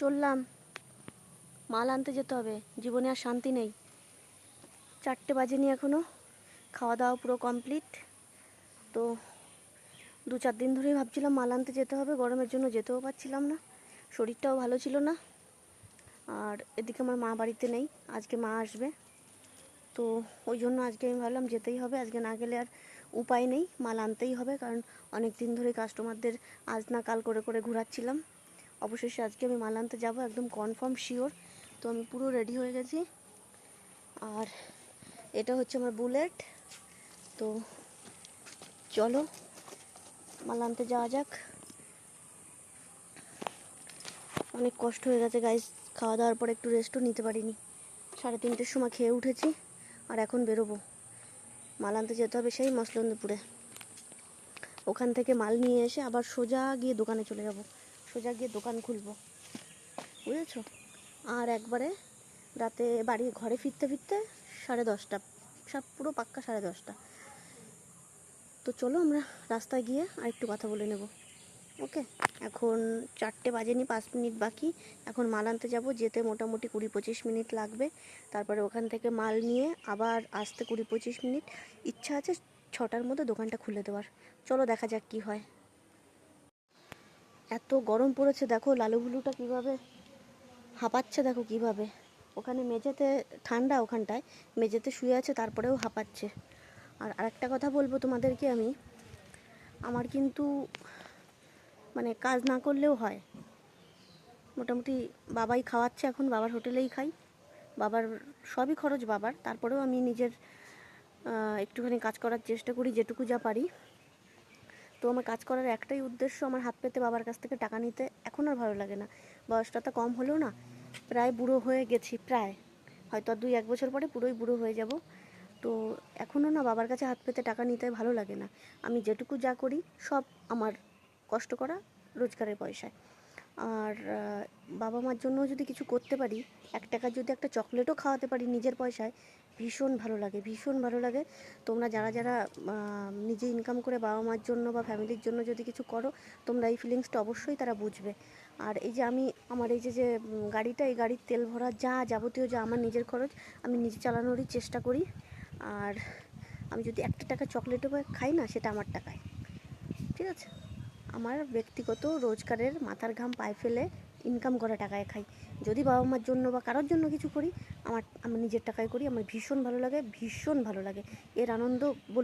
চললাম। মাল আনতে যেতে হবে, জীবনে আর শান্তি নেই। চারটে বাজেনি এখনও খাওয়া দাওয়া পুরো কমপ্লিট তো দু চার দিন ধরেই ভাবছিলাম মাল আনতে যেতে হবে, গরমের জন্য যেতেও পারছিলাম না, শরীরটাও ভালো ছিল না। আর এদিকে আমার মা বাড়িতে নেই, আজকে মা আসবে। তো ওই জন্য আজকে আমি ভাবলাম যেতেই হবে, আজকে না গেলে আর উপায় নেই, মাল আনতেই হবে, কারণ অনেক দিন ধরে কাস্টমারদের আজ না কাল করে করে ঘোরাচ্ছিলাম। অবশেষে আজকে আমি মাল আনতে যাব, একদম কনফার্ম শিওর তো আমি পুরো রেডি হয়ে গেছি। আর এটা হচ্ছে আমার বুলেট তো চলো, মাল আনতে যাওয়া যাক। অনেক কষ্ট হয়ে গেছে গাইস খাওয়া দাওয়ার পর একটু রেস্টও নিতে পারিনি। সাড়ে তিনটের সময় খেয়ে উঠেছি, আর এখন বেরোবো। মাল আনতে যেতে হবে সেই মসলন্দপুরে। ওখান থেকে মাল নিয়ে এসে আবার সোজা গিয়ে দোকানে চলে যাব। সোজা গিয়ে দোকান খুলবো। বুঝেছ? আর একবারে রাতে বাড়ি ঘরে ফিরতে ফিরতে সাড়ে দশটা, সব পুরো পাক্কা সাড়ে দশটা। তো চলো আমরা রাস্তায় গিয়ে আর একটু কথা বলে নেব। ওকে? এখন চারটে বাজেনি, পাঁচ মিনিট বাকি। এখন মাল আনতে যাব, যেতে মোটামুটি কুড়ি পঁচিশ মিনিট লাগবে। তারপরে ওখান থেকে মাল নিয়ে আবার আসতে কুড়ি পঁচিশ মিনিট। ইচ্ছা আছে ছটার মধ্যে দোকানটা খুলে দেওয়ার। চলো দেখা যাক কি হয়। এত গরম পড়েছে, দেখো লালুগুলুটা কীভাবে হাঁপাচ্ছে, দেখো কীভাবে। ওখানে মেঝেতে, ঠান্ডা ওখানটায়, মেঝেতে শুয়ে আছে, তারপরেও হাঁপাচ্ছে। আর আরেকটা কথা বলব তোমাদেরকে আমি, আমার কিন্তু মানে কাজ না করলেও হয়। মোটামুটি বাবাই খাওয়াচ্ছে এখন, বাবার হোটেলেই খাই। বাবার সবই খরচ বাবার, তারপরেও আমি নিজের একটুখানি কাজ করার চেষ্টা করি যেটুকু যা পারি। তো আমার কাজ করার একটাই উদ্দেশ্য আমার হাত পেতে বাবার কাছ থেকে টাকা নিতে। এখন আর ভালো লাগে না। বয়সটা তো কম হলো না, প্রায় বুড়ো হয়ে গেছি প্রায়। হয়তো আর দুই এক বছর পরে পুরোই বুড়ো হয়ে যাব। তো এখনও না বাবার কাছে হাত পেতে টাকা নিতে ভালো লাগে না। আমি যেটুকু যা করি সব আমার কষ্ট করা রোজগারের পয়সায়। আর বাবা মার জন্য যদি কিছু করতে পারি, এক টাকার যদি একটা চকলেটও খাওয়াতে পারি নিজের পয়সায়, ভীষণ ভালো লাগে, ভীষণ ভালো লাগে। তোমরা যারা যারা নিজে ইনকাম করে বাবা মার জন্য বা ফ্যামিলির জন্য যদি কিছু করো, তোমরা এই ফিলিংসটা অবশ্যই তারা বুঝবে। আর এই যে আমি, আমার এই যে যে গাড়িটা, এই গাড়ির তেল ভরা যা যাবতীয় যা আমার নিজের খরচ, আমি নিজে চালানোরই চেষ্টা করি। আর আমি যদি একটা টাকা চকলেটও খাই না, সেটা আমার টাকায়। ঠিক আছে? আমার ব্যক্তিগত রোজগারের মাথার ঘাম পায়ে ফেলে ইনকাম করা টাকায় খাই। যদি বাবা মার জন্য বা কারোর জন্য কিছু করি, আমার, আমি নিজের টাকায় করি, আমার ভীষণ ভালো লাগে, ভীষণ ভালো লাগে। এর আনন্দ বলে